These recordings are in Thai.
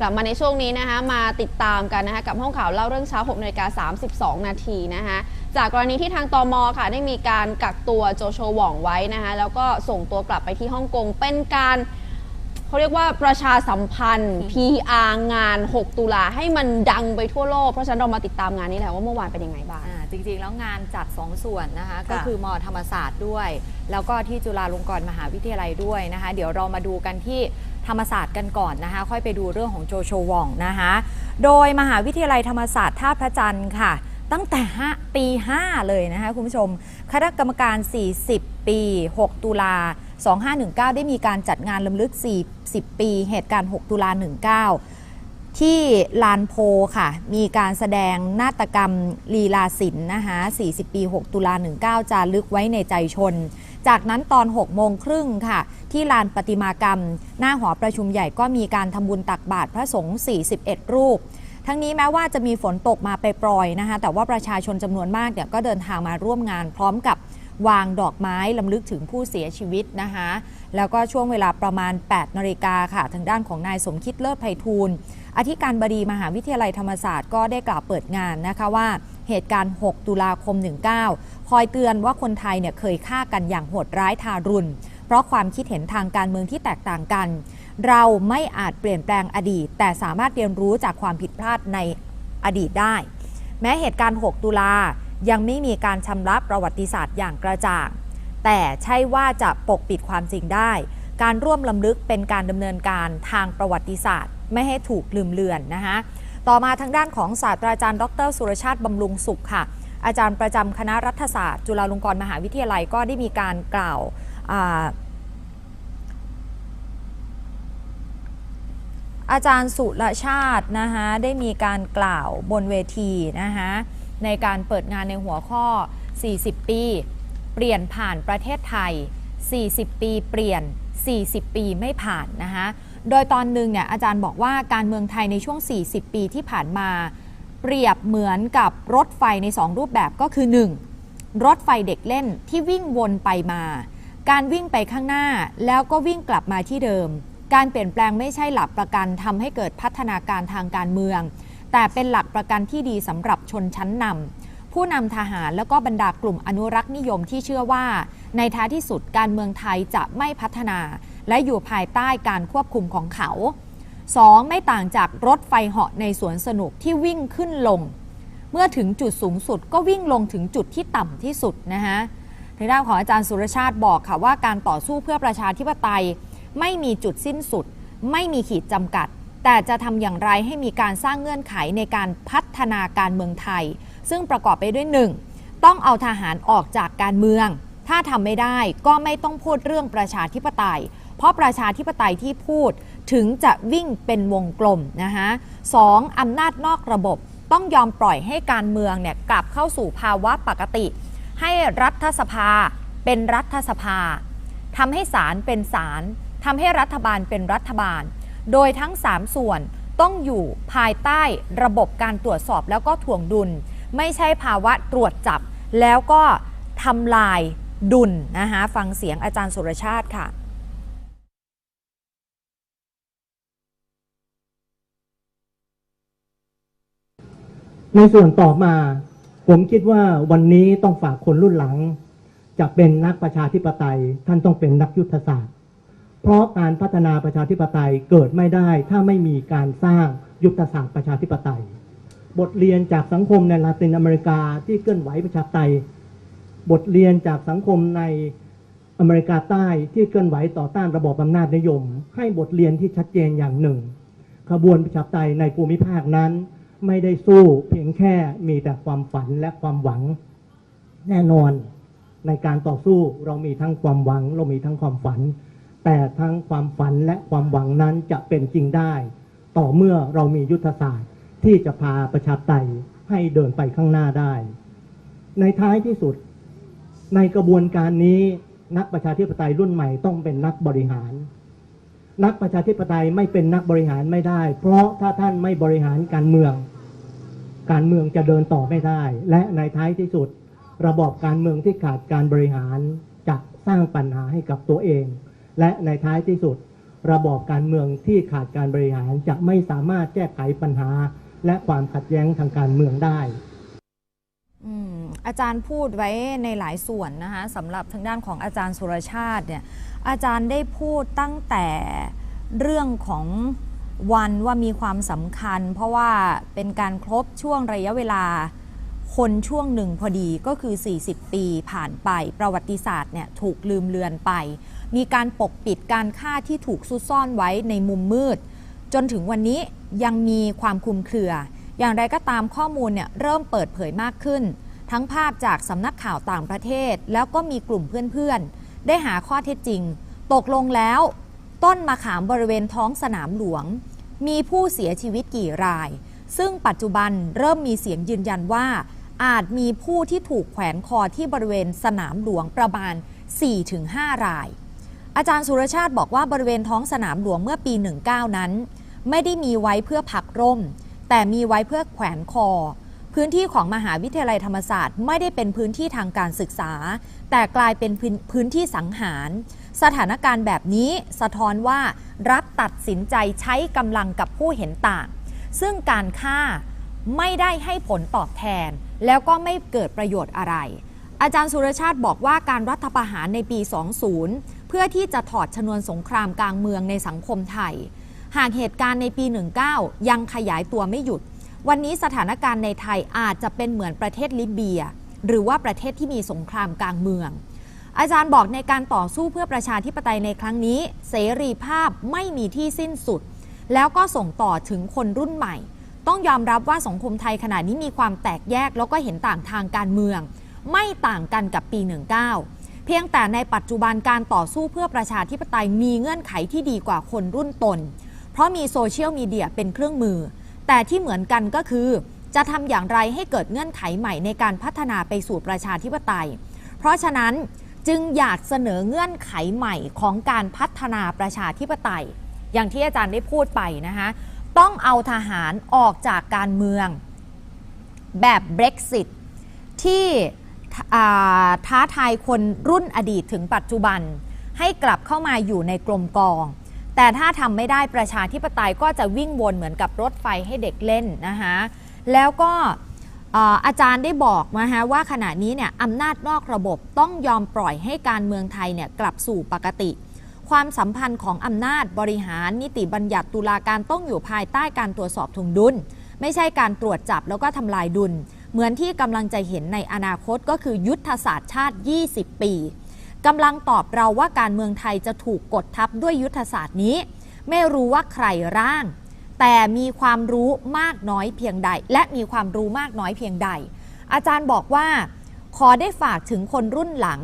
กลับมาในช่วงนี้นะคะมาติดตามกันนะคะกับห้องข่าวเล่าเรื่องเช้า6นาฬิกา32 นาทีนะคะจากกรณีที่ทางตมค่ะได้มีการกักตัวโจโชหว่องไว้นะคะแล้วก็ส่งตัวกลับไปที่ฮ่องกงเป็นการเขาเรียกว่าประชาสัมพันธ์ PR งาน 6 ตุลาให้มันดังไปทั่วโลก เพราะฉะนั้นเรามาติดตามงานนี้แหละว่าเมื่อวานเป็นยังไงบ้างอ่าจริง ๆ แล้วงานจัด 2 ส่วนนะคะ ก็ค่ะคือมอธรรมศาสตร์ด้วย แล้วก็ที่จุฬาลงกรณ์มหาวิทยาลัยด้วยนะคะ เดี๋ยวเรามาดูกันที่ ธรรมศาสตร์กันก่อนนะคะ ค่อยไปดูเรื่องของโจโชวองนะคะ โดยมหาวิทยาลัยธรรมศาสตร์ท่าพระจันทร์ค่ะ ตั้งแต่5ตี5 เลยนะคะคุณผู้ชม คณะกรรมการ 40 ปี 6 ตุลา 2519 ได้มีการจัดงานลำลึก 40 ปี เหตุการณ์ 6 ตุลา 19ที่ลานโพค่ะ มีการแสดงนาฏกรรมลีลาศิลป์นะคะ40 ปี 6 ตุลา 19 จารึกไว้ในใจชน จากนั้นตอน6โมงครึ่งค่ะ ที่ลานประติมากรรม หน้าหอประชุมใหญ่ก็มีการทำบุญตักบาตรพระสงฆ์ 41 รูป ทั้งนี้แม้ว่าจะมีฝนตกมาไปปรอยนะคะ แต่ว่าประชาชนจำนวนมากเนี่ยก็เดินทางมาร่วมงานพร้อมกับวางดอกไม้ลำลึกถึงผู้เสียชีวิตนะคะ แล้วก็ช่วงเวลาประมาณ 8นาฬิกาค่ะ ทางด้านของนายสมคิดเลิศไพฑูรย์อธิการบดีมหาวิทยาลัยธรรมศาสตร์ก็ได้กล่าวเปิดงานนะคะว่าเหตุการณ์ 6 ตุลาคม 19 คอยเตือนว่าคนไทยเนี่ยเคยฆ่ากันอย่างโหดร้ายทารุณ เพราะความคิดเห็นทางการเมืองที่แตกต่างกัน เราไม่อาจเปลี่ยนแปลงอดีต แต่สามารถเรียนรู้จากความผิดพลาดในอดีตได้ แม้เหตุการณ์ 6 ตุลายังไม่มีการชำระประวัติศาสตร์อย่างกระจ่าง แต่ใช่ว่าจะปกปิดความจริงได้ การร่วมลำลึกเป็นการดำเนินการทางประวัติศาสตร์ ไม่ให้ถูกลืมเลือนนะคะต่อมาทางด้านของศาสตราจารย์ ดร สุรชาติบำรุงสุขค่ะ อาจารย์ประจำคณะรัฐศาสตร์ จุฬาลงกรณ์มหาวิทยาลัยก็ได้มีการกล่าวอาอาจารย์สุรชาตินะคะได้มีการกล่าวบนเวทีนะคะในการเปิดงานในหัวข้อ 40 ปี เปลี่ยนผ่านประเทศไทย 40 ปีเปลี่ยน 40 ปีไม่ผ่านนะคะโดยตอนหนึ่งเนี่ยอาจารย์บอกว่าการเมืองไทยในช่วง 40 ปีที่ผ่านมา เปรียบเหมือนกับรถไฟใน 2 รูปแบบก็คือ 1. รถไฟเด็กเล่นที่วิ่งวนไปมา การวิ่งไปข้างหน้าแล้วก็วิ่งกลับมาที่เดิม การเปลี่ยนแปลงไม่ใช่หลักประกันทำให้เกิดพัฒนาการทางการเมือง แต่เป็นหลักประกันที่ดีสำหรับชนชั้นนำผู้นำทหารแล้วก็บรรดากลุ่มอนุรักษ์นิยมที่เชื่อว่า ในท้ายที่สุดการเมืองไทยจะไม่พัฒนา และอยู่ภายใต้การควบคุมของเขา 2. ไม่ต่างจากรถไฟเหาะในสวนสนุกที่วิ่งขึ้นลง เมื่อถึงจุดสูงสุดก็วิ่งลงถึงจุดที่ต่ำที่สุดนะคะทางด้านของอาจารย์สุรชาติบอกค่ะว่าการต่อสู้เพื่อประชาธิปไตย ไม่มีจุดสิ้นสุด ไม่มีขีดจำกัด แต่จะทำอย่างไรให้มีการสร้างเงื่อนไขในการพัฒนาการเมืองไทย ซึ่งประกอบไปด้วยหนึ่งต้องเอาทหารออกจากการเมือง ถ้าทำไม่ได้ก็ไม่ต้องพูดเรื่องประชาธิปไตย เพราะประชาธิปไตยที่พูด ถึงจะวิ่งเป็นวงกลมนะคะสองอำนาจนอกระบบต้องยอมปล่อยให้การเมืองเนี่ยกลับเข้าสู่ภาวะปกติ ให้รัฐสภาเป็นรัฐสภาทำให้ศาลเป็นศาลทำให้รัฐบาลเป็นรัฐบาล โดยทั้ง 3 ส่วนต้องอยู่ภายใต้ระบบการตรวจสอบแล้วก็ถ่วงดุล ไม่ใช่ภาวะตรวจจับ แล้วก็ทำลายดุลนะคะฟังเสียงอาจารย์สุรชาติค่ะ ในส่วนต่อมา ผมคิดว่าวันนี้ต้องฝากคนรุ่นหลัง จะเป็นนักประชาธิปไตย ท่านต้องเป็นนักยุทธศาสตร์ เพราะการพัฒนาประชาธิปไตยเกิดไม่ได้ ถ้าไม่มีการสร้างยุทธศาสตร์ประชาธิปไตย บทเรียนจากสังคมในลาตินอเมริกาที่เคลื่อนไหวประชาธิปไตย บทเรียนจากสังคมในอเมริกาใต้ที่เคลื่อนไหวต่อต้านระบอบอำนาจนิยม ให้บทเรียนที่ชัดเจนอย่างหนึ่ง ขบวนประชาธิปไตยในภูมิภาคนั้น ไม่ได้สู้เพียงแค่มีแต่ความฝันและความหวังแน่นอน ในการต่อสู้เรามีทั้งความหวัง เรามีทั้งความฝัน แต่ทั้งความฝันและความหวังนั้นจะเป็นจริงได้ ต่อเมื่อเรามียุทธศาสตร์ที่จะพาประชาไตยให้เดินไปข้างหน้าได้ ในท้ายที่สุด ในกระบวนการนี้นักประชาธิปไตยรุ่นใหม่ต้องเป็นนักบริหาร นักประชาธิปไตยไม่เป็นนักบริหารไม่ได้ เพราะถ้าท่านไม่บริหารการเมือง การเมืองจะเดินต่อไม่ได้ และในท้ายที่สุด ระบอบการเมืองที่ขาดการบริหารจะสร้างปัญหาให้กับตัวเอง และในท้ายที่สุด ระบอบการเมืองที่ขาดการบริหารจะไม่สามารถแก้ไขปัญหา และความขัดแย้งทางการเมืองได้อืมอาจารย์พูดไว้ในหลายส่วนนะคะสำหรับทางด้านของอาจารย์สุรชาติเนี่ย อาจารย์ได้พูดตั้งแต่เรื่องของวันว่ามีความสำคัญ เพราะว่าเป็นการครบช่วงระยะเวลาคนช่วงหนึ่งพอดีก็คือ 40 ปีผ่านไปประวัติศาสตร์เนี่ยถูกลืมเลือนไป มีการปกปิดการฆ่าที่ถูกซุกซ่อนไว้ในมุมมืด จนถึงวันนี้ยังมีความคลุมเครือ อย่างไรก็ตามข้อมูลเนี่ยเริ่มเปิดเผยมากขึ้น ทั้งภาพจากสำนักข่าวต่างประเทศ แล้วก็มีกลุ่มเพื่อนๆ ได้หาข้อเท็จจริง ตกลงแล้ว ต้นมะขามบริเวณท้องสนามหลวง มีผู้เสียชีวิตกี่ราย ซึ่งปัจจุบันเริ่มมีเสียงยืนยันว่า อาจมีผู้ที่ถูกแขวนคอที่บริเวณสนามหลวงประมาณ 4-5 ราย อาจารย์สุรชาติบอกว่าบริเวณท้องสนามหลวงเมื่อปี 19 นั้น ไม่ได้มีไว้เพื่อพักร่ม แต่มีไว้เพื่อแขวนคอ พื้นที่ของมหาวิทยาลัยธรรมศาสตร์ ไม่ได้เป็นพื้นที่ทางการศึกษา แต่กลายเป็นพื้นที่สังหาร สถานการณ์แบบนี้สะท้อนว่ารัฐตัดสินใจใช้กำลังกับผู้เห็นต่าง ซึ่งการฆ่าไม่ได้ให้ผลตอบแทน แล้วก็ไม่เกิดประโยชน์อะไร อาจารย์สุรชาติบอกว่าการรัฐประหารในปี 20 เพื่อที่จะถอดชนวนสงครามกลางเมืองในสังคมไทย หากเหตุการณ์ในปี 19 ยังขยายตัวไม่หยุด วันนี้สถานการณ์ในไทยอาจจะเป็นเหมือนประเทศลิเบีย หรือว่าประเทศที่มีสงครามกลางเมือง อาจารย์บอกในการต่อสู้เพื่อประชาธิปไตยในครั้งนี้ เสรีภาพไม่มีที่สิ้นสุด แล้วก็ส่งต่อถึงคนรุ่นใหม่ ต้องยอมรับว่าสังคมไทยขณะนี้มีความแตกแยกแล้วก็เห็นต่างทางการเมือง ไม่ต่างกันกับปี 19 เพียงแต่ในปัจจุบันการต่อสู้เพื่อประชาธิปไตยมีเงื่อนไขที่ดีกว่าคนรุ่นตน เพราะมีโซเชียลมีเดียเป็นเครื่องมือ แต่ที่เหมือนกันก็คือ จะทำอย่างไรให้เกิดเงื่อนไขใหม่ในการพัฒนาไปสู่ประชาธิปไตย เพราะฉะนั้นจึงอยากเสนอเงื่อนไขใหม่ของการพัฒนาประชาธิปไตย อย่างที่อาจารย์ได้พูดไปนะคะต้องเอาทหารออกจากการเมืองแบบ Brexit ที่ท้าทายคนรุ่นอดีตถึงปัจจุบัน ให้กลับเข้ามาอยู่ในกลมกอง แต่ถ้าทำไม่ได้ประชาธิปไตยก็จะวิ่งวนเหมือนกับรถไฟให้เด็กเล่นนะคะแล้วก็อาจารย์ได้บอกนะคะว่าขณะนี้เนี่ยอำนาจนอกระบบต้องยอมปล่อยให้การเมืองไทยเนี่ยกลับสู่ปกติ ความสัมพันธ์ของอำนาจบริหารนิติบัญญัติตุลาการต้องอยู่ภายใต้การตรวจสอบทวงดุล ไม่ใช่การตรวจจับแล้วก็ทำลายดุล เหมือนที่กำลังจะเห็นในอนาคตก็คือยุทธศาสตร์ชาติ 20 ปี กำลังตอบเราว่าการเมืองไทยจะถูกกดทับด้วยยุทธศาสตร์นี้ ไม่รู้ว่าใครร่าง แต่มีความรู้มากน้อยเพียงใด และมีความรู้มากน้อยเพียงใด อาจารย์บอกว่า ขอได้ฝากถึงคนรุ่นหลัง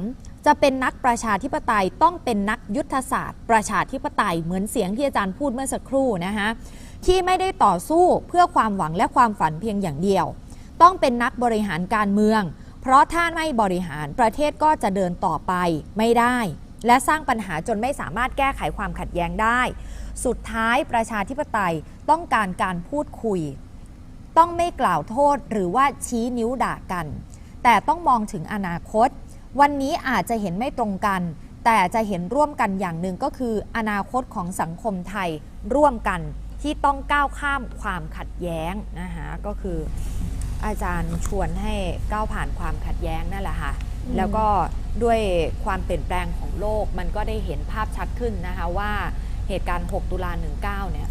จะเป็นนักประชาธิปไตยต้องเป็นนักยุทธศาสตร์ ประชาธิปไตยเหมือนเสียงที่อาจารย์พูดเมื่อสักครู่นะคะที่ไม่ได้ต่อสู้เพื่อความหวังและความฝันเพียงอย่างเดียว ต้องเป็นนักบริหารการเมือง เพราะถ้าไม่บริหารประเทศก็จะเดินต่อไปไม่ได้ และสร้างปัญหาจนไม่สามารถแก้ไขความขัดแย้งได้ สุดท้ายประชาธิปไตยต้องการการพูดคุย ต้องไม่กล่าวโทษหรือว่าชี้นิ้วด่ากัน แต่ต้องมองถึงอนาคต วันนี้อาจจะเห็นไม่ตรงกัน แต่จะเห็นร่วมกันอย่างหนึ่งก็คือ อนาคตของสังคมไทยร่วมกันที่ต้องก้าวข้ามความขัดแย้งนะคะก็คือ อาจารย์ชวนให้ก้าวผ่านความขัดแย้งนั่นแหละค่ะ แล้วก็ด้วยความเปลี่ยนแปลงของโลกมันก็ได้เห็นภาพชัดขึ้นนะคะว่าเหตุการณ์ 6 ตุลา19 เนี่ย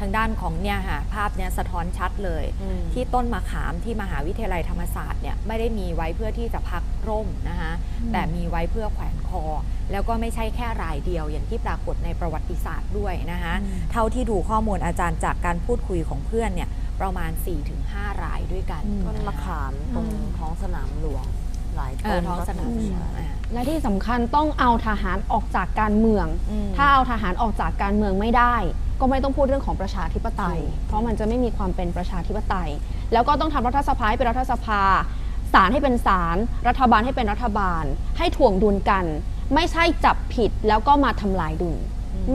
ทางด้านของเนี่ยค่ะภาพเนี่ยสะท้อนชัดเลยอืมที่ต้นมะขามที่มหาวิทยาลัยธรรมศาสตร์เนี่ยไม่ได้มีไว้เพื่อที่จะพักร่มนะคะแต่มีไว้เพื่อแขวนคอ แล้วก็ไม่ใช่แค่รายเดียวอย่างที่ปรากฏในประวัติศาสตร์ด้วยนะคะเท่าที่ดูข้อมูลอาจารย์จากการพูดคุยของเพื่อนเนี่ย ประมาณ 4-5 รายด้วยกันต้นมะขามตรงท้องสนามหลวงหลายเอต้อนท้องสนามหลวงใช่อ่าและที่สำคัญต้องเอาทหารออกจากการเมืองอืมถ้าเอาทหารออกจากการเมืองไม่ได้ ก็ไม่ต้องพูดเรื่องของประชาธิปไตย เพราะมันจะไม่มีความเป็นประชาธิปไตย แล้วก็ต้องทำรัฐสภาให้เป็นรัฐสภาศาลให้เป็นศาลรัฐบาลให้เป็นรัฐบาล ให้ถ่วงดุลกัน ไม่ใช่จับผิดแล้วก็มาทำลายดุล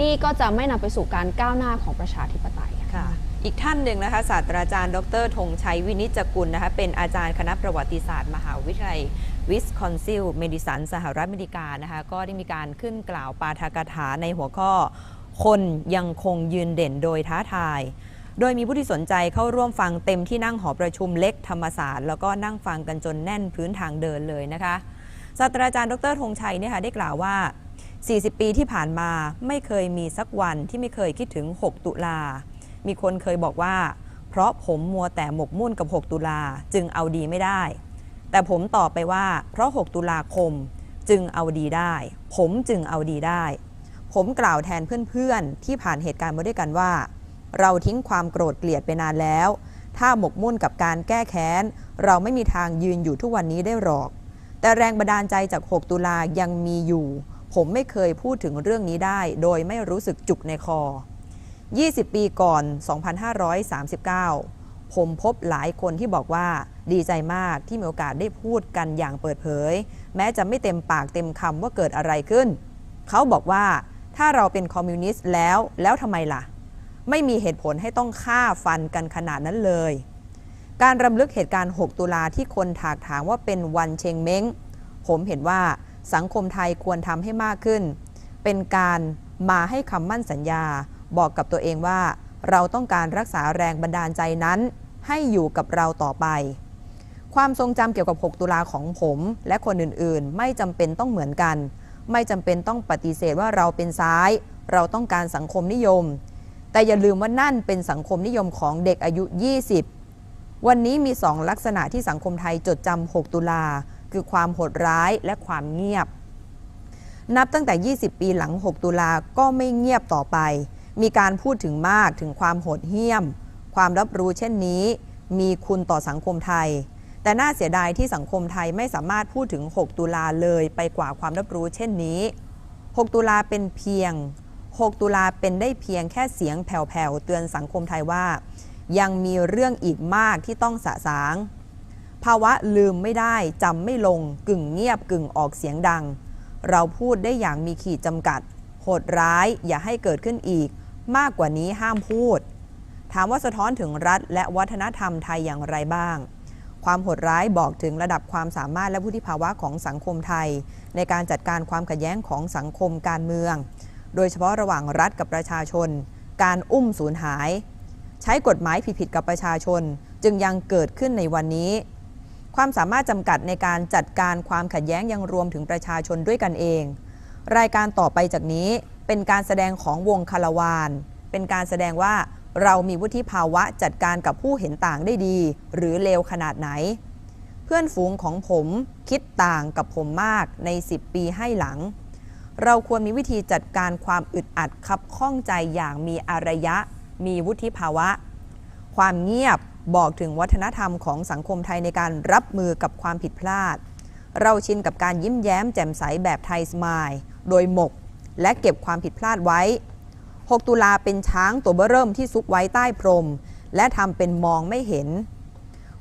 นี่ก็จะไม่นำไปสู่การก้าวหน้าของประชาธิปไตยค่ะค่ะ อีกท่านหนึ่งนะคะศาสตราจารย์ ดรธงชัยวินิจกุลนะคะเป็นอาจารย์คณะประวัติศาสตร์ มหาวิทยาลัยวิสคอนซิลเมดิสันสหรัฐอเมริกานะคะก็ได้มีการขึ้นกล่าวปาฐกถาในหัวข้อ คนยังคงยืนเด่นโดยท้าทาย โดยมีผู้ที่สนใจเข้าร่วมฟังเต็มที่นั่งหอประชุมเล็กธรรมศาสตร์ แล้วก็นั่งฟังกันจนแน่นพื้นทางเดินเลยนะคะศาสตราจารย์ดรธงชัยเนี่ยค่ะได้กล่าวว่า 40 ปีที่ผ่านมาไม่เคยมีสักวันที่ไม่เคยคิดถึง 6 ตุลา มีคนเคยบอกว่า เพราะผมมัวแต่หมกมุ่นกับ 6 ตุลาจึงเอาดีไม่ได้ แต่ผมตอบไปว่า เพราะ 6 ตุลาคมจึงเอาดีได้ ผมจึงเอาดีได้ ผมกล่าวแทนเพื่อนๆ ที่ผ่านเหตุการณ์มาด้วยกันว่า เราทิ้งความโกรธเกลียดไปนานแล้ว ถ้าหมกมุ่นกับการแก้แค้น เราไม่มีทางยืนอยู่ทุกวันนี้ได้หรอก แต่แรงบันดาลใจจาก 6 ตุลายังมีอยู่ ผมไม่เคยพูดถึงเรื่องนี้ได้ โดยไม่รู้สึกจุกในคอ 20 ปีก่อน 2539 ผมพบหลายคนที่บอกว่าดีใจมากที่มีโอกาสได้พูดกันอย่างเปิดเผย แม้จะไม่เต็มปากเต็มคำว่าเกิดอะไรขึ้น เขาบอกว่าถ้าเราเป็นคอมมิวนิสต์แล้ว แล้วทำไมล่ะ ไม่มีเหตุผลให้ต้องฆ่าฟันกันขนาดนั้นเลย การรำลึกเหตุการณ์ 6 ตุลาที่คนถากถางว่าเป็นวันเชงเม้ง ผมเห็นว่าสังคมไทยควรทำให้มากขึ้น เป็นการมาให้คำมั่นสัญญา บอกกับตัวเองว่า เราต้องการรักษาแรงบันดาลใจนั้น ให้อยู่กับเราต่อไป ความทรงจำเกี่ยวกับ 6 ตุลาของผมและคนอื่นๆ ไม่จำเป็นต้องเหมือนกัน ไม่จำเป็นต้องปฏิเสธว่าเราเป็นซ้าย เราต้องการสังคมนิยม แต่อย่าลืมว่านั่นเป็นสังคมนิยมของเด็กอายุ 20 วันนี้มีสองลักษณะที่สังคมไทยจดจำ 6 ตุลา คือความโหดร้ายและความเงียบนับตั้งแต่ 20 ปีหลัง 6 ตุลาก็ไม่เงียบต่อไป มีการพูดถึงมากถึงความโหดเหี้ยม ความรับรู้เช่นนี้ มีคุณต่อสังคมไทย แต่น่าเสียดายที่สังคมไทยไม่สามารถพูดถึง 6 ตุลาเลยไปกว่าความรับรู้เช่นนี้ 6 ตุลาเป็นเพียง 6 ตุลาเป็นได้เพียงแค่เสียงแผ่วๆเตือนสังคมไทยว่า ยังมีเรื่องอีกมากที่ต้องสะสาง ภาวะลืมไม่ได้จำไม่ลง กึ่งเงียบกึ่งออกเสียงดัง เราพูดได้อย่างมีขีดจำกัด โหดร้ายอย่าให้เกิดขึ้นอีก มากกว่านี้ห้ามพูด ถามว่าสะท้อนถึงรัฐ และวัฒนธรรมไทยอย่างไรบ้าง ความโหดร้ายบอกถึงระดับความสามารถและวุฒิภาวะของสังคมไทย ในการจัดการความขัดแย้งของสังคมการเมือง โดยเฉพาะระหว่างรัฐกับประชาชน การอุ้มสูญหาย ใช้กฎหมายผิดๆกับประชาชน จึงยังเกิดขึ้นในวันนี้ความสามารถจำกัดในการจัดการความขัดแย้งยังรวมถึงประชาชนด้วยกันเอง รายการต่อไปจากนี้ เป็นการแสดงของวงคาราวานเป็นการแสดงว่าเรามีวุฒิภาวะจัดการกับผู้เห็นต่างได้ดี หรือเลวขนาดไหน เพื่อนฝูงของผมคิดต่างกับผมมากใน 10 ปีให้หลัง เราควรมีวิธีจัดการความอึดอัดคับข้องใจอย่างมีอารยะ มีวุฒิภาวะ ความเงียบบอกถึงวัฒนธรรมของสังคมไทยในการรับมือกับความผิดพลาด เราชินกับการยิ้มแย้มแจ่มใสแบบไทยสมาย โดยหมก และเก็บความผิดพลาดไว้ 6 ตุลาเป็นช้างตัวเบื้อเริ่มที่ซุกไว้ใต้พรม และทำเป็นมองไม่เห็น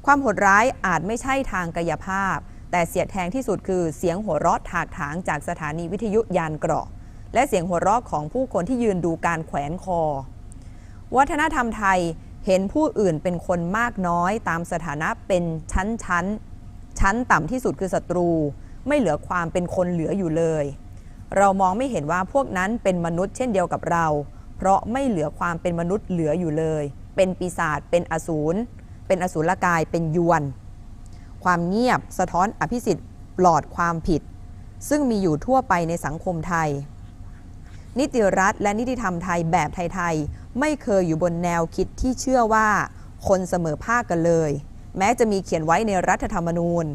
ความโหดร้ายอาจไม่ใช่ทางกายภาพ แต่เสียดแทงที่สุดคือเสียงหัวเราะถากถางจากสถานีวิทยุยานเกราะ และเสียงหัวเราะของผู้คนที่ยืนดูการแขวนคอ วัฒนธรรมไทยเห็นผู้อื่นเป็นคนมากน้อยตามสถานะเป็นชั้นชั้นชั้นต่ำที่สุดคือศัตรู ไม่เหลือความเป็นคนเหลืออยู่เลย เรามองไม่เห็นว่าพวกนั้นเป็นมนุษย์เช่นเดียวกับเรา เพราะไม่เหลือความเป็นมนุษย์เหลืออยู่เลย เป็นปีศาจเป็นอสูรเป็นอสูรกายเป็นยวน ความเงียบสะท้อนอภิสิทธิ์ปลอดความผิด ซึ่งมีอยู่ทั่วไปในสังคมไทย นิติรัฐและนิติธรรมไทยแบบไทยๆไม่เคยอยู่บนแนวคิดที่เชื่อว่าคนเสมอภาคกันเลย แม้จะมีเขียนไว้ในรัฐธรรมนูญ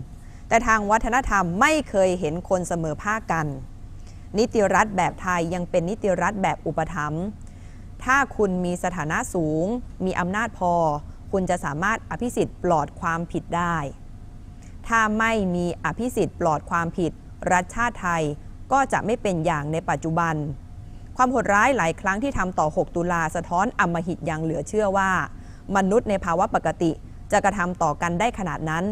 แต่ทางวัฒนธรรมไม่เคยเห็นคนเสมอภาคกัน นิติรัฐแบบไทยยังเป็นนิติรัฐแบบอุปถัมภ์ถ้าคุณมีสถานะสูง มีอำนาจพอ คุณจะสามารถอภิสิทธิ์ปลอดความผิดได้ ถ้าไม่มีอภิสิทธิ์ปลอดความผิด รัฐชาติไทยก็จะไม่เป็นอย่างในปัจจุบัน ความโหดร้ายหลายครั้งที่ทำต่อ 6 ตุลาสะท้อนอำมหิตอย่างเหลือเชื่อว่า มนุษย์ในภาวะปกติจะกระทำต่อกันได้ขนาดนั้น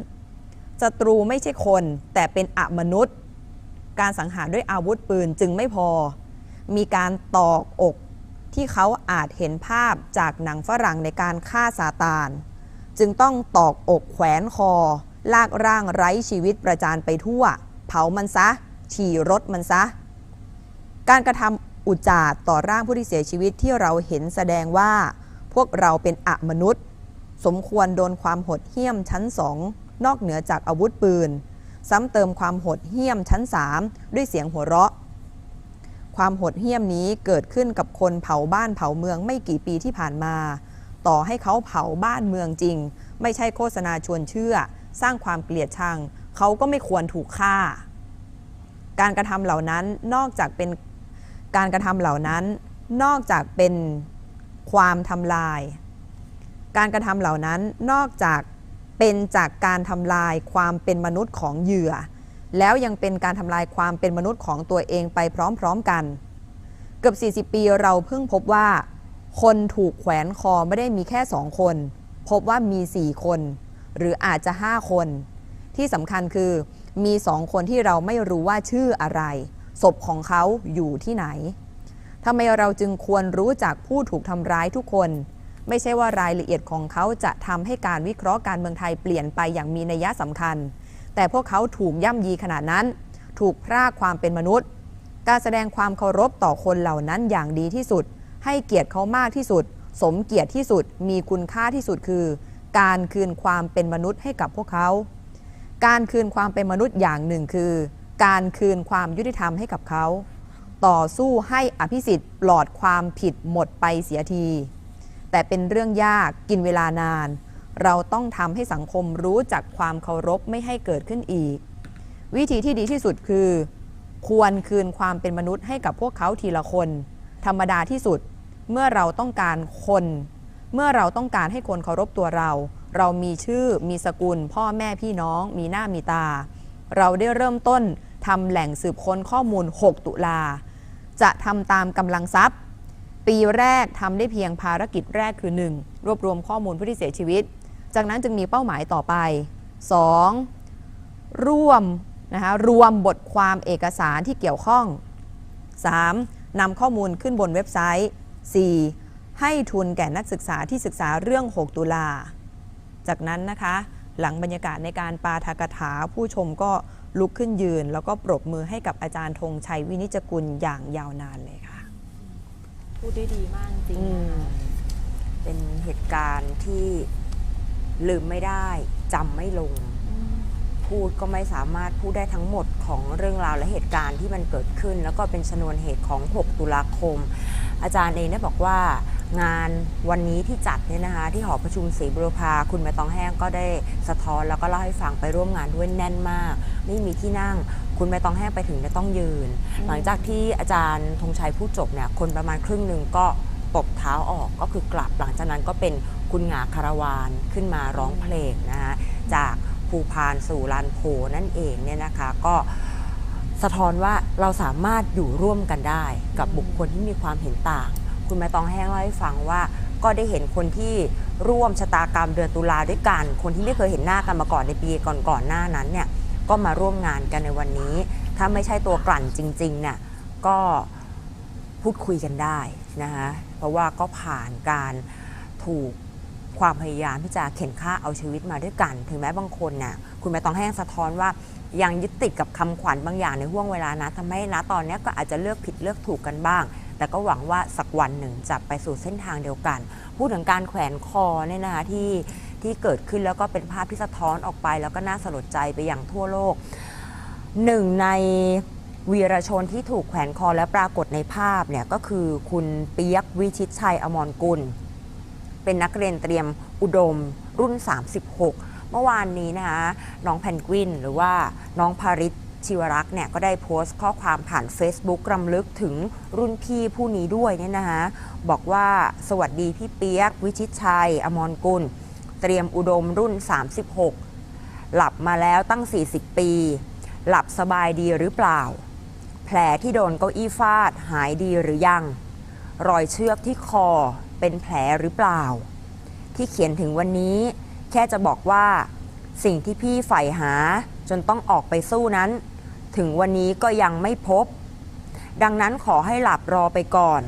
ศัตรูไม่ใช่คนแต่เป็นอมนุษย์ การสังหารด้วยอาวุธปืนจึงไม่พอ มีการตอกอกที่เขาอาจเห็นภาพจากหนังฝรั่งในการฆ่าซาตาน จึงต้องตอกอกแขวนคอ ลากร่างไร้ชีวิตประจานไปทั่ว เผามันซะ ฉี่รถมันซะ การกระทำอุจจาดต่อร่างผู้ที่เสียชีวิตที่เราเห็นแสดงว่า พวกเราเป็นอมนุษย์ สมควรโดนความหดเหี้ยมชั้นสองนอกเหนือจากอาวุธปืน ซ้ำเติมความโหดเหี้ยมชั้น 3 ด้วยเสียงหัวเราะ ความโหดเหี้ยมนี้เกิดขึ้นกับคนเผาบ้านเผาเมืองไม่กี่ปีที่ผ่านมา ต่อให้เขาเผาบ้านเมืองจริง ไม่ใช่โฆษณาชวนเชื่อ สร้างความเกลียดชัง เขาก็ไม่ควรถูกฆ่า การกระทำเหล่านั้นนอกจากเป็นการกระทำเหล่านั้น นอกจากเป็นความทำลาย การกระทำเหล่านั้นนอกจาก เป็นจากการทำลายความเป็นมนุษย์ของเหยื่อ แล้วยังเป็นการทำลายความเป็นมนุษย์ของตัวเองไปพร้อมๆกัน เกือบ 40 ปีเราเพิ่งพบว่า คนถูกแขวนคอไม่ได้มีแค่2คน พบว่ามี 4 คน หรืออาจจะ 5 คน ที่สำคัญคือมี2คนที่เราไม่รู้ว่าชื่ออะไรศพของเขาอยู่ที่ไหนทำไมเราจึงควรรู้จักผู้ถูกทำร้ายทุกคน ไม่ใช่ว่ารายละเอียดของเขาจะทำให้การวิเคราะห์การเมืองไทยเปลี่ยนไปอย่างมีนัยสำคัญ แต่พวกเขาถูกย่ำยีขนาดนั้น ถูกพรากความเป็นมนุษย์ การแสดงความเคารพต่อคนเหล่านั้นอย่างดีที่สุด ให้เกียรติเขามากที่สุด สมเกียรติที่สุด มีคุณค่าที่สุดคือ การคืนความเป็นมนุษย์ให้กับพวกเขา การคืนความเป็นมนุษย์อย่างหนึ่งคือ การคืนความยุติธรรมให้กับเขา ต่อสู้ให้อภิสิทธิ์ปลอดความผิดหมดไปเสียที แต่เป็นเรื่องยากกินเวลานาน เราต้องทำให้สังคมรู้จักความเคารพไม่ให้เกิดขึ้นอีก วิธีที่ดีที่สุดคือ ควรคืนความเป็นมนุษย์ให้กับพวกเขาทีละคน ธรรมดาที่สุดเมื่อเราต้องการคน เมื่อเราต้องการให้คนเคารพตัวเรา เรามีชื่อมีสกุล พ่อแม่พี่น้อง มีหน้ามีตา เราได้เริ่มต้นทำแหล่งสืบค้นข้อมูล 6 ตุลา จะทำตามกำลังทรัพย์ ปีแรกทำได้เพียงภารกิจแรกคือ 1. รวบรวมข้อมูลผู้ที่เสียชีวิต จากนั้นจึงมีเป้าหมายต่อไป 2. ร่วมนะคะรวมบทความเอกสารที่เกี่ยวข้อง 3. นำข้อมูลขึ้นบนเว็บไซต์ 4. ให้ทุนแก่นักศึกษาที่ศึกษาเรื่อง 6 ตุลา จากนั้นนะคะ หลังบรรยากาศในการปาทกถาผู้ชมก็ลุกขึ้นยืน แล้วก็ปรบมือให้กับอาจารย์ธงชัยวินิจกุลอย่างยาวนานเลยค่ะ พูดได้ดีมากจริงอืมนะคะเป็นเหตุการณ์ที่ลืมไม่ได้จำไม่ลงพูดก็ไม่สามารถพูดได้ทั้งหมดของเรื่องราวและเหตุการณ์ที่มันเกิดขึ้น แล้วก็เป็นชนวนเหตุของ 6 ตุลาคม อาจารย์เองได้บอกว่างานวันนี้ที่จัดเนี่ยนะคะ ที่หอประชุมศรีบุรพาคุณใบตองแห้งก็ได้สะท้อนแล้วก็เล่าให้ฟังไปร่วมงานด้วยแน่นมาก ไม่มีที่นั่ง คุณใบตองแห้งไปถึงจะต้องยืน หลังจากที่อาจารย์ธงชัยพูดจบเนี่ยคนประมาณครึ่งหนึ่งก็ตบเท้าออกก็คือกลับหลังจากนั้นก็เป็นคุณหงาคาราวานขึ้นมาร้องเพลงนะคะจากภูพานสู่ลานโพนั่นเองเนี่ยนะคะก็สะท้อนว่าเราสามารถอยู่ร่วมกันได้กับบุคคลที่มีความเห็นต่าง คุณแม่ตองแห้งเล่าให้ฟังว่าก็ได้เห็นคนที่ร่วมชะตากรรมเดือนตุลาด้วยกัน คนที่ไม่เคยเห็นหน้ากันมาก่อนในปีก่อนๆหน้านั้นเนี่ย ก็มาร่วมงานกันในวันนี้ ถ้าไม่ใช่ตัวกลั่นจริงๆเนี่ยก็พูดคุยกันได้นะคะเพราะว่าก็ผ่านการถูกความพยายามที่จะเข็นฆ่าเอาชีวิตมาด้วยกัน ถึงแม้บางคนเนี่ยคุณแม่ต้องแห้งสะท้อนว่ายังยึดติดกับคำขวัญบางอย่างในห่วงเวลานะทำให้นะตอนนี้ก็อาจจะเลือกผิดเลือกถูกกันบ้าง แต่ก็หวังว่าสักวันหนึ่งจะไปสู่เส้นทางเดียวกัน พูดถึงการแขวนคอเนี่ยนะคะที่ ที่เกิดขึ้นแล้วก็เป็นภาพที่สะท้อนออกไป แล้วก็น่าสลดใจไปอย่างทั่วโลกหนึ่งในวีรชนที่ถูกแขวนคอและปรากฏในภาพเนี่ยก็คือคุณเปียกวิชิตชัยอมรกุล เป็นนักเรียนเตรียมอุดมรุ่น 36 เมื่อวานนี้นะคะน้องแพนกวิน หรือว่าน้องภาริศชิวรักษ์เนี่ยก็ได้โพสต์ข้อความผ่าน Facebook รำลึกถึงรุ่นพี่ผู้นี้ด้วยเนี่ยนะคะบอกว่าสวัสดีพี่เปียกวิชิตชัย อมรกุล เตรียมอุดมรุ่น 36 หลับมาแล้วตั้ง 40 ปี หลับสบายดีหรือเปล่า แผลที่โดนเก้าอี้ฟาดหายดีหรือยัง รอยเชือกที่คอเป็นแผลหรือเปล่า ที่เขียนถึงวันนี้ แค่จะบอกว่า สิ่งที่พี่ใฝ่หาจนต้องออกไปสู้นั้น ถึงวันนี้ก็ยังไม่พบ ดังนั้นขอให้หลับรอไปก่อน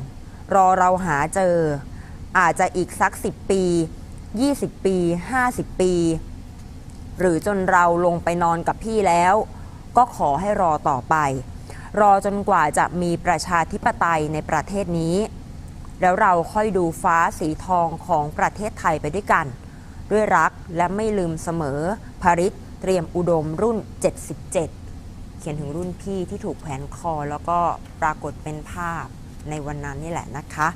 รอเราหาเจอ อาจจะอีกสัก10ปี 20 ปี 50 ปี หรือจนเราลงไปนอนกับพี่แล้ว ก็ขอให้รอต่อไป รอจนกว่าจะมีประชาธิปไตยในประเทศนี้ แล้วเราค่อยดูฟ้าสีทองของประเทศไทยไปด้วยกัน ด้วยรักและไม่ลืมเสมอภริษเตรียมอุดมรุ่น 77 เขียนถึงรุ่นพี่ที่ถูกแขวนคอแล้วก็ปรากฏเป็นภาพในวันนั้นนี่แหละนะคะ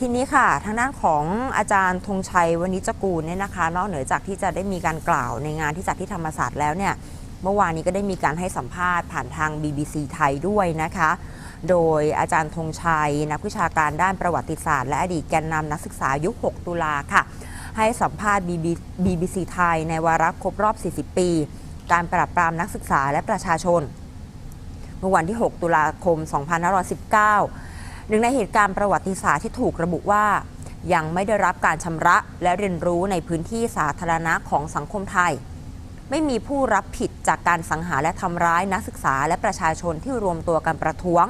ทีนี้ค่ะ ทางด้านของอาจารย์ธงชัยวณิจกูลเนี่ยนะคะ นอกเหนือจากที่จะได้มีการกล่าวในงานที่จัดที่ธรรมศาสตร์แล้วเนี่ยเมื่อวานนี้ก็ได้มีการให้สัมภาษณ์ผ่านทาง BBC ไทยด้วยนะคะ โดยอาจารย์ธงชัย นักวิชาการด้านประวัติศาสตร์และอดีตแกนนำนักศึกษายุค 6 ตุลาค่ะ ให้สัมภาษณ์ BBC ไทยในวาระครบรอบ 40 ปี การปราบปรามนักศึกษาและประชาชน เมื่อวันที่ 6 ตุลาคม 2519 หนึ่งในเหตุการณ์ประวัติศาสตร์ที่ถูกระบุว่า ยังไม่ได้รับการชำระและเรียนรู้ในพื้นที่สาธารณะของสังคมไทย ไม่มีผู้รับผิดจากการสังหารและทำร้ายนักศึกษาและประชาชนที่รวมตัวกันประท้วง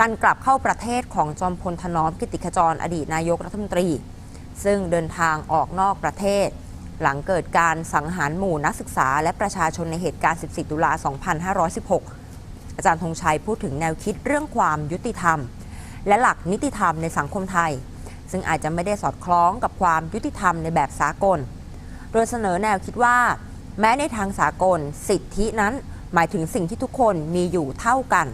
การกลับเข้าประเทศของจอมพลถนอมกิติขจรอดีตนายกรัฐมนตรี ซึ่งเดินทางออกนอกประเทศ หลังเกิดการสังหารหมู่นักศึกษา และประชาชนในเหตุการณ์ 14 ตุลา 2516 อาจารย์ธงชัยพูดถึงแนวคิดเรื่องความยุติธรรม และหลักนิติธรรมในสังคมไทย ซึ่งอาจจะไม่ได้สอดคล้องกับความยุติธรรมในแบบสากล โดยเสนอแนวคิดว่า แม้ในทางสากล สิทธินั้นหมายถึงสิ่งที่ทุกคนมีอยู่เท่ากัน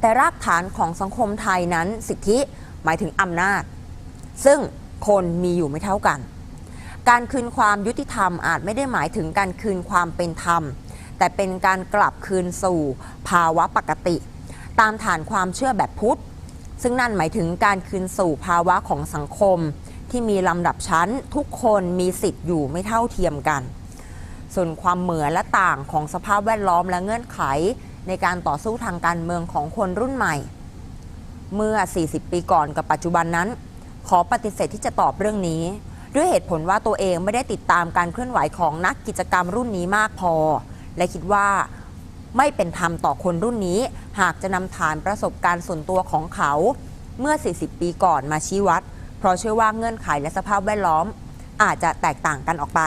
แต่รากฐานของสังคมไทยนั้น สิทธิหมายถึงอำนาจ ซึ่งคนมีอยู่ไม่เท่ากัน การคืนความยุติธรรมอาจไม่ได้หมายถึงการคืนความเป็นธรรม แต่เป็นการกลับคืนสู่ภาวะปกติ ตามฐานความเชื่อแบบพุทธ ซึ่งนั่นหมายถึงการคืนสู่ภาวะของสังคม ที่มีลำดับชั้นทุกคนมีสิทธิ์อยู่ไม่เท่าเทียมกัน ส่วนความเหมือนและต่างของสภาพแวดล้อมและเงื่อนไข ในการต่อสู้ทางการเมืองของคนรุ่นใหม่ เมื่อ 40 ปีก่อนกับปัจจุบันนั้น ขอปฏิเสธที่จะตอบเรื่องนี้ ด้วยเหตุผลว่าตัวเองไม่ได้ติดตามการเคลื่อนไหวของนักกิจกรรมรุ่นนี้มากพอ และคิดว่า ไม่เป็นธรรมต่อคนรุ่นนี้ หากจะนำฐานประสบการณ์ส่วนตัวของเขาเมื่อ 40 ปีก่อนมาชี้วัด เพราะเชื่อว่าเงื่อนไขและสภาพแวดล้อม อาจจะแตกต่างกันออกไป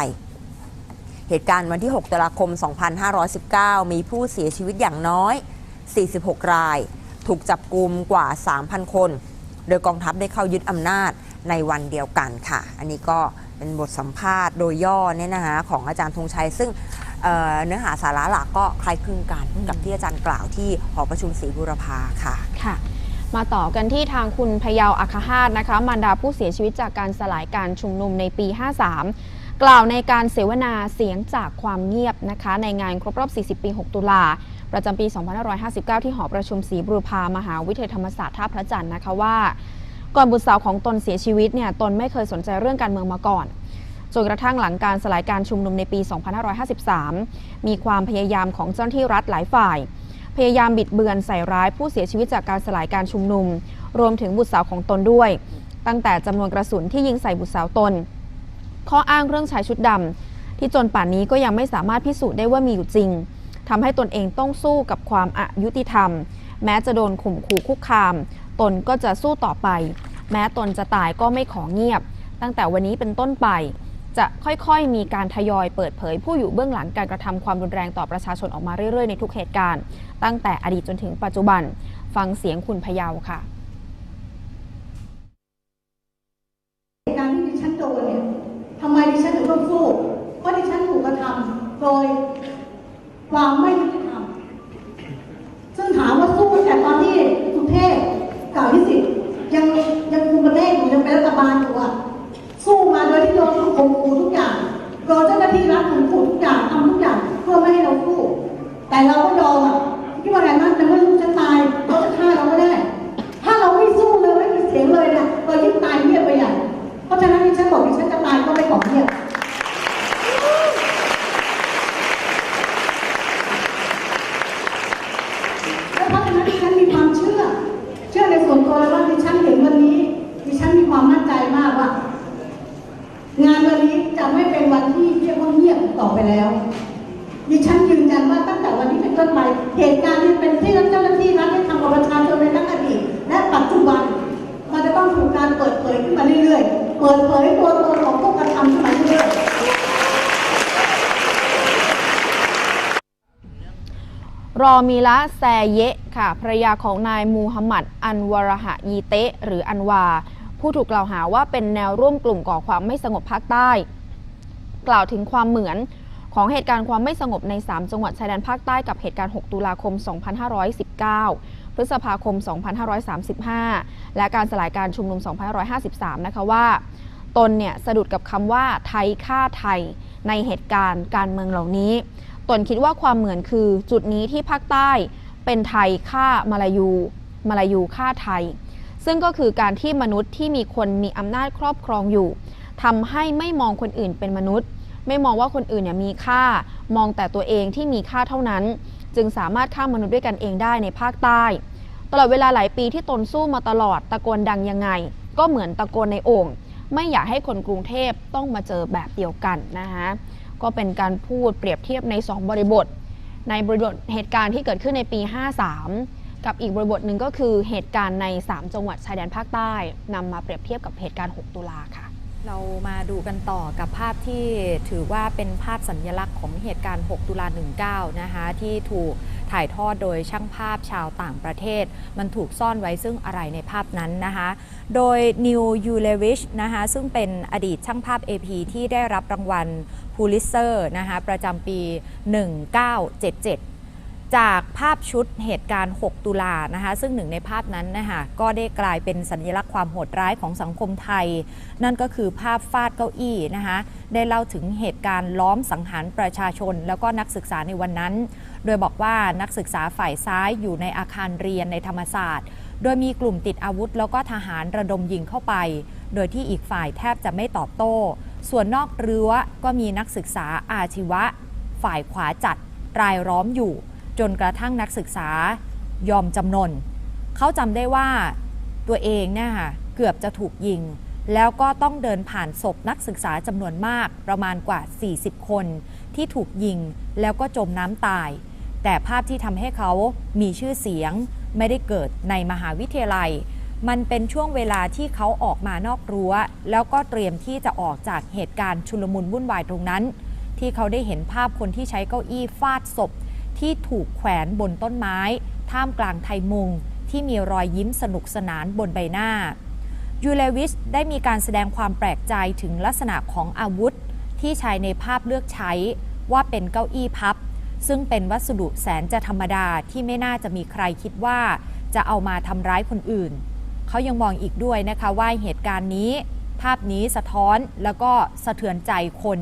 เหตุการณ์วันที่ 6 ตุลาคม 2519 มีผู้เสียชีวิตอย่างน้อย 46 ราย ถูกจับกลุมกว่า 3,000 คน โดยกองทัพได้เข้ายึดอำนาจในวันเดียวกันค่ะ อันนี้ก็เป็นบทสัมภาษณ์โดยย่อเนี่ยนะคะของอาจารย์ธงชัยซึ่ง เอ่อเนื้อหาสาระหลักก็คล้ายคลึงกันกับที่อาจารย์กล่าวที่หอประชุมศรีบุรพาค่ะค่ะ มาต่อกันที่ทางคุณพยาวอัคหาตนะคะมารดาผู้เสียชีวิตจากการสลายการชุมนุมในปี 53 กล่าวในการเสวนาเสียงจากความเงียบนะคะ ในงานครบรอบ 40 ปี 6 ตุลาประจำปี 2559 ที่หอประชุมศรีบุรพามหาวิทยาลัยธรรมศาสตร์ท่าพระจันทร์นะคะว่า ก่อนบุตรสาวของตนเสียชีวิตเนี่ยตนไม่เคยสนใจเรื่องการเมืองมาก่อน จนกระทั่งหลังการสลายการชุมนุมในปี 2553 มีความพยายามของเจ้าหน้าที่รัฐหลายฝ่าย พยายามบิดเบือนใส่ร้ายผู้เสียชีวิตจากการสลายการชุมนุม รวมถึงบุตรสาวของตนด้วย ตั้งแต่จำนวนกระสุนที่ยิงใส่บุตรสาวตน ข้ออ้างเรื่องชายชุดดำที่จนป่านนี้ก็ยังไม่สามารถพิสูจน์ได้ว่ามีอยู่จริงทำให้ตนเองต้องสู้กับความอายุติธรรม แม้จะโดนข่มขู่คุกคาม ตนก็จะสู้ต่อไป แม้ตนจะตายก็ไม่ขอเงียบ ตั้งแต่วันนี้เป็นต้นไป จะค่อยๆ มีการทยอยเปิดเผย ผู้อยู่เบื้องหลังการกระทำความรุนแรงต่อประชาชนออกมาเรื่อยๆ ในทุกเหตุการณ์ ตั้งแต่อดีตจนถึงปัจจุบัน ฟังเสียงคุณพยาวค่ะเหตุการณ์ที่ดิฉันโดนเนี่ยทำไมดิฉันถึงต้องสู้เพราะดิฉันถูกกระทำโดยความไม่ยุติธรรมซึ่งถามว่าสู้แต่ตอนที่สุเทพกับวิสิทธิ์ยังยังคุมประเทศอยู่ยังเป็นรัฐบาลอยู่อะสู้มาโดยที่โดน ข่มขู่ทุกอย่างโดนเจ้าหน้าที่รัฐข่มขู่ทุกอย่างทำทุกอย่างเพื่อไม่ให้เราสู้แต่เราก็ยอมอะที่ว่าไงนั้นแต่เมื่อลูกฉันตายเขาจะฆ่าเราก็ได้ ถ้าเราไม่สู้เลยไม่มีเสียงเลยเนี่ยเรายิ่งตายเงียบไปใหญ่เพราะฉะนั้นที่ฉันบอกที่ฉันจะตายก็ไม่ขอเงียบ และเพราะฉะนั้นดิฉันมีความเชื่อ เชื่อในส่วนตัวเลยว่าดิฉันเห็นวันนี้ ดิฉันมีความมั่นใจมากว่า งานวันนี้จะไม่เป็นวันที่เรียกว่าเงียบต่อไปแล้ว ดิฉันยืนยันว่าตั้งแต่วันนี้เป็นต้นไปเหตุการที่เป็นที่เจ้าหน้าที่รัฐได้ทำกับประชาชนในทั้งอดีตและปัจจุบัน มันจะต้องถูกการเปิดเผยขึ้นมาเรื่อยๆ เปิดเผยตัวตนของผู้กระทำขึ้นมาเรื่อยๆรอมีละแซเยะค่ะภรรยาของนายมูฮัมหมัด อันวารหะยีเตะ หรืออันวา ผู้ถูกกล่าวหาว่าเป็นแนวร่วมกลุ่มก่อความไม่สงบภาคใต้ กล่าวถึงความเหมือน ของเหตุการณ์ความไม่สงบใน 3 จังหวัดชายแดนภาคใต้กับเหตุการณ์ 6 ตุลาคม 2519 พฤษภาคม 2535 และการสลายการชุมนุม 2553 นะคะว่า ตนเนี่ยสะดุดกับคำว่าไทยฆ่าไทยในเหตุการณ์การเมืองเหล่านี้ ตนคิดว่าความเหมือนคือจุดนี้ที่ภาคใต้เป็นไทยฆ่ามาลายูมาลายูฆ่าไทย ซึ่งก็คือการที่มนุษย์ที่มีคนมีอำนาจครอบครองอยู่ทำให้ไม่มองคนอื่นเป็นมนุษย์ ไม่มองว่าคนอื่นเนี่ยมีค่า มองแต่ตัวเองที่มีค่าเท่านั้น จึงสามารถฆ่ามนุษย์ด้วยกันเองได้ในภาคใต้ ตลอดเวลาหลายปีที่ตนสู้มาตลอดตะโกนดังยังไง ก็เหมือนตะโกนในโอ่งไม่อยากให้คนกรุงเทพต้องมาเจอแบบเดียวกันนะคะก็เป็นการพูดเปรียบเทียบใน 2 บริบท ในบริบทเหตุการณ์ที่เกิดขึ้นในปี 53 กับอีกบริบทหนึ่งก็คือเหตุการณ์ใน 3 จังหวัดชายแดนภาคใต้นำมาเปรียบเทียบกับเหตุการณ์ 6 ตุลาค่ะ เรามาดูกันต่อกับภาพที่ถือว่าเป็นภาพสัญลักษณ์ของเหตุการณ์ 6 ตุลา 19 นะคะ ที่ถูกถ่ายทอดโดยช่างภาพชาวต่างประเทศ มันถูกซ่อนไว้ซึ่งอะไรในภาพนั้นนะคะ โดยนิวยูเลวิชนะคะซึ่งเป็นอดีตช่างภาพ AP ที่ได้รับรางวัลพูลิเซอร์นะคะประจำปี 1977 จากภาพชุดเหตุการณ์ 6 ตุลานะคะซึ่งหนึ่งในภาพนั้นนะคะก็ได้กลายเป็นสัญลักษณ์ความโหดร้ายของสังคมไทย นั่นก็คือภาพฟาดเก้าอี้นะคะได้เล่าถึงเหตุการณ์ล้อมสังหารประชาชน แล้วก็นักศึกษาในวันนั้น โดยบอกว่านักศึกษาฝ่ายซ้ายอยู่ในอาคารเรียนในธรรมศาสตร์ โดยมีกลุ่มติดอาวุธ แล้วก็ทหารระดมยิงเข้าไป โดยที่อีกฝ่ายแทบจะไม่ตอบโต้ ส่วนนอกรั้วก็มีนักศึกษาอาชีวะ ฝ่ายขวาจัดรายล้อมอยู่ จนกระทั่งนักศึกษายอมจำนน เขาจำได้ว่าตัวเองเนี่ยค่ะเกือบจะถูกยิง แล้วก็ต้องเดินผ่านศพนักศึกษาจำนวนมากประมาณกว่า 40 คน ที่ถูกยิงแล้วก็จมน้ำตาย แต่ภาพที่ทำให้เขามีชื่อเสียงไม่ได้เกิดในมหาวิทยาลัย มันเป็นช่วงเวลาที่เขาออกมานอกรั้ว แล้วก็เตรียมที่จะออกจากเหตุการณ์ชุลมุนวุ่นวายตรงนั้น ที่เขาได้เห็นภาพคนที่ใช้เก้าอี้ฟาดศพ ที่ถูกแขวนบนต้นไม้ ท่ามกลางไทยมุง ที่มีรอยยิ้มสนุกสนานบนใบหน้า ยูเลวิชได้มีการแสดงความแปลกใจถึงลักษณะของอาวุธ ที่ชายในภาพเลือกใช้ว่าเป็นเก้าอี้พับ ซึ่งเป็นวัสดุแสนจะธรรมดาที่ไม่น่าจะมีใครคิดว่าจะเอามาทำร้ายคนอื่น เขายังมองอีกด้วยนะคะว่าเหตุการณ์นี้ ภาพนี้สะท้อนแล้วก็สะเทือนใจคน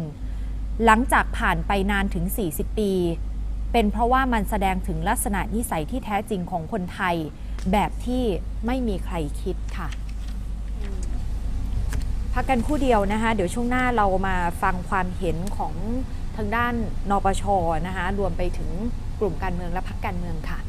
หลังจากผ่านไปนานถึง 40 ปี เป็นเพราะว่ามันแสดงถึงลักษณะนิสัยที่แท้จริงของคนไทย แบบที่ไม่มีใครคิดค่ะ พักกันคู่เดียวนะคะ เดี๋ยวช่วงหน้าเรามาฟังความเห็นของทางด้านนปชนะคะรวมไปถึงกลุ่มการเมืองและพักการเมืองค่ะ